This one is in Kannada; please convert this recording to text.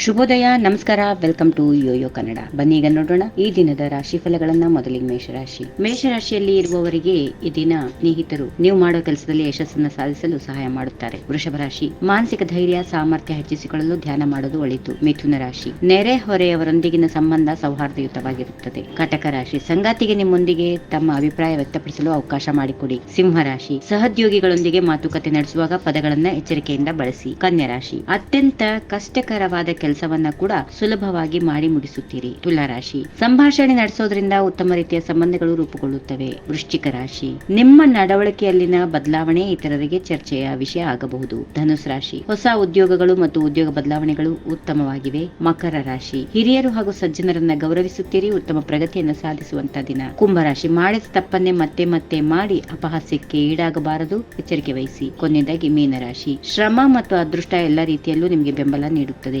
ಶುಭೋದಯ, ನಮಸ್ಕಾರ, ವೆಲ್ಕಮ್ ಟು ಯೋಯೋ ಕನ್ನಡ. ಬನ್ನಿ ಈಗ ನೋಡೋಣ ಈ ದಿನದ ರಾಶಿ ಫಲಗಳನ್ನ ಮೊದಲಿಗೆ ಮೇಷರಾಶಿ. ಮೇಷರಾಶಿಯಲ್ಲಿ ಇರುವವರಿಗೆ ಈ ದಿನ ಸ್ನೇಹಿತರು, ನೀವು ಮಾಡೋ ಕೆಲಸದಲ್ಲಿ ಯಶಸ್ಸನ್ನ ಸಾಧಿಸಲು ಸಹಾಯ ಮಾಡುತ್ತಾರೆ. ವೃಷಭ ರಾಶಿ, ಮಾನಸಿಕ ಧೈರ್ಯ, ಸಾಮರ್ಥ್ಯ ಹೆಚ್ಚಿಸಿಕೊಳ್ಳಲು ಧ್ಯಾನ ಮಾಡೋದು ಒಳಿತು. ಮಿಥುನ ರಾಶಿ, ನೆರೆ ಹೊರೆಯವರೊಂದಿಗಿನ ಸಂಬಂಧ ಸೌಹಾರ್ದಯುತವಾಗಿರುತ್ತದೆ. ಕಟಕ ರಾಶಿ, ಸಂಗಾತಿಗೆ ನಿಮ್ಮೊಂದಿಗೆ ತಮ್ಮ ಅಭಿಪ್ರಾಯ ವ್ಯಕ್ತಪಡಿಸಲು ಅವಕಾಶ ಮಾಡಿಕೊಡಿ. ಸಿಂಹ ರಾಶಿ, ಸಹೋದ್ಯೋಗಿಗಳೊಂದಿಗೆ ಮಾತುಕತೆ ನಡೆಸುವಾಗ ಪದಗಳನ್ನ ಎಚ್ಚರಿಕೆಯಿಂದ ಬಳಸಿ. ಕನ್ಯಾ ರಾಶಿ, ಅತ್ಯಂತ ಕಷ್ಟಕರವಾದ ಕೆಲಸವನ್ನ ಕೂಡ ಸುಲಭವಾಗಿ ಮಾಡಿ ಮುಗಿಸುತ್ತೀರಿ. ತುಲಾ ರಾಶಿ. ಸಂಭಾಷಣೆ ನಡೆಸೋದ್ರಿಂದ ಉತ್ತಮ ರೀತಿಯ ಸಂಬಂಧಗಳು ರೂಪುಗೊಳ್ಳುತ್ತವೆ. ವೃಶ್ಚಿಕ ರಾಶಿ. ನಿಮ್ಮ ನಡವಳಿಕೆಯಲ್ಲಿನ ಬದಲಾವಣೆ ಇತರರಿಗೆ ಚರ್ಚೆಯ ವಿಷಯ ಆಗಬಹುದು. ಧನುಸ್ ರಾಶಿ. ಹೊಸ ಉದ್ಯೋಗಗಳು ಮತ್ತು ಉದ್ಯೋಗ ಬದಲಾವಣೆಗಳು ಉತ್ತಮವಾಗಿವೆ. ಮಕರ ರಾಶಿ. ಹಿರಿಯರು ಹಾಗೂ ಸಜ್ಜನರನ್ನ ಗೌರವಿಸುತ್ತೀರಿ. ಉತ್ತಮ ಪ್ರಗತಿಯನ್ನು ಸಾಧಿಸುವಂತ ದಿನ. ಕುಂಭರಾಶಿ ಮಾಡಿದ ತಪ್ಪನ್ನೇ ಮತ್ತೆ ಮತ್ತೆ ಮಾಡಿ ಅಪಹಾಸ್ಯಕ್ಕೆ ಈಡಾಗಬಾರದು. ಎಚ್ಚರಿಕೆ ವಹಿಸಿ. ಕೊನೆಯದಾಗಿ ಮೀನರಾಶಿ. ಶ್ರಮ ಮತ್ತು ಅದೃಷ್ಟ ಎಲ್ಲ ರೀತಿಯಲ್ಲೂ ನಿಮಗೆ ಬೆಂಬಲ ನೀಡುತ್ತದೆ.